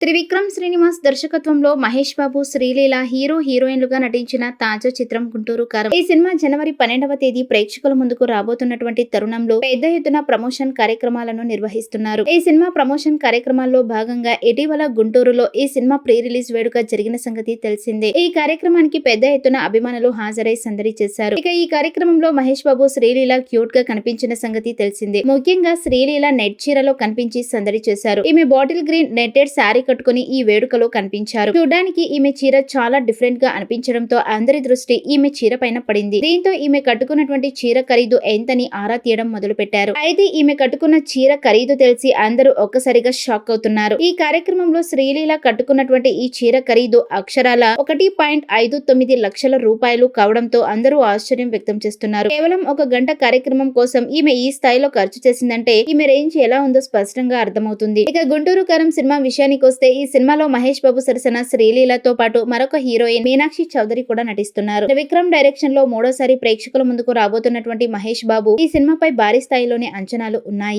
త్రివిక్రమ్ శ్రీనివాస్ దర్శకత్వంలో మహేష్ బాబు శ్రీలీల హీరో హీరోయిన్లుగా నటించిన తాజా చిత్రం గుంటూరు కారం ఈ సినిమా జనవరి పన్నెండవ తేదీ ప్రేక్షకుల ముందుకు రాబోతున్నటువంటి తరుణంలో పెద్ద ఎత్తున ప్రమోషన్ కార్యక్రమాలను నిర్వహిస్తున్నారు. ఈ సినిమా ప్రమోషన్ కార్యక్రమాల్లో భాగంగా ఇటీవల గుంటూరులో ఈ సినిమా ప్రీ రిలీజ్ వేడుక జరిగిన సంగతి తెలిసిందే. ఈ కార్యక్రమానికి పెద్ద ఎత్తున అభిమానులు హాజరై సందడి చేశారు. ఇక ఈ కార్యక్రమంలో మహేష్ బాబు శ్రీలీల క్యూట్గా కనిపించిన సంగతి తెలిసిందే. ముఖ్యంగా శ్రీలీల నెట్ చీరలో కనిపించి సందడి చేశారు. ఈమె బాటిల్ గ్రీన్ నెట్టెడ్ శారీ కట్టుకుని ఈ వేడుకలో కనిపించారు. చూడడానికి ఈమె చీర చాలా డిఫరెంట్గా అనిపించడంతో అందరి దృష్టి ఈమె చీర పైన పడింది. దీంతో ఈమె కట్టుకున్నటువంటి చీర ఖరీదు ఎంతని ఆరా తీయడం మొదలు పెట్టారు అయితే ఈమె కట్టుకున్న చీర ఖరీదు తెలిసి అందరూ ఒక్కసారిగా షాక్ అవుతున్నారు. ఈ కార్యక్రమంలో శ్రీలీల కట్టుకున్నటువంటి ఈ చీర ఖరీదు అక్షరాల ఒకటి పాయింట్ ఐదు తొమ్మిది లక్షల రూపాయలు కావడంతో అందరూ ఆశ్చర్యం వ్యక్తం చేస్తున్నారు. కేవలం ఒక గంట కార్యక్రమం కోసం ఈమె ఈ స్థాయిలో ఖర్చు చేసిందంటే ఈమె రేంజ్ ఎలా ఉందో స్పష్టంగా అర్థమవుతుంది. ఇక గుంటూరు కరం సినిమా విషయానికి వస్తే ఈ సినిమాలో మహేష్ బాబు సరసన శ్రీలీలతో పాటు మరొక హీరోయిన్ మీనాక్షి చౌదరి కూడా నటిస్తున్నారు. విక్రమ్ డైరెక్షన్లో మూడోసారి ప్రేక్షకుల ముందుకు రాబోతున్నటువంటి మహేష్ బాబు ఈ సినిమాపై భారీ స్థాయిలోనే అంచనాలు ఉన్నాయి.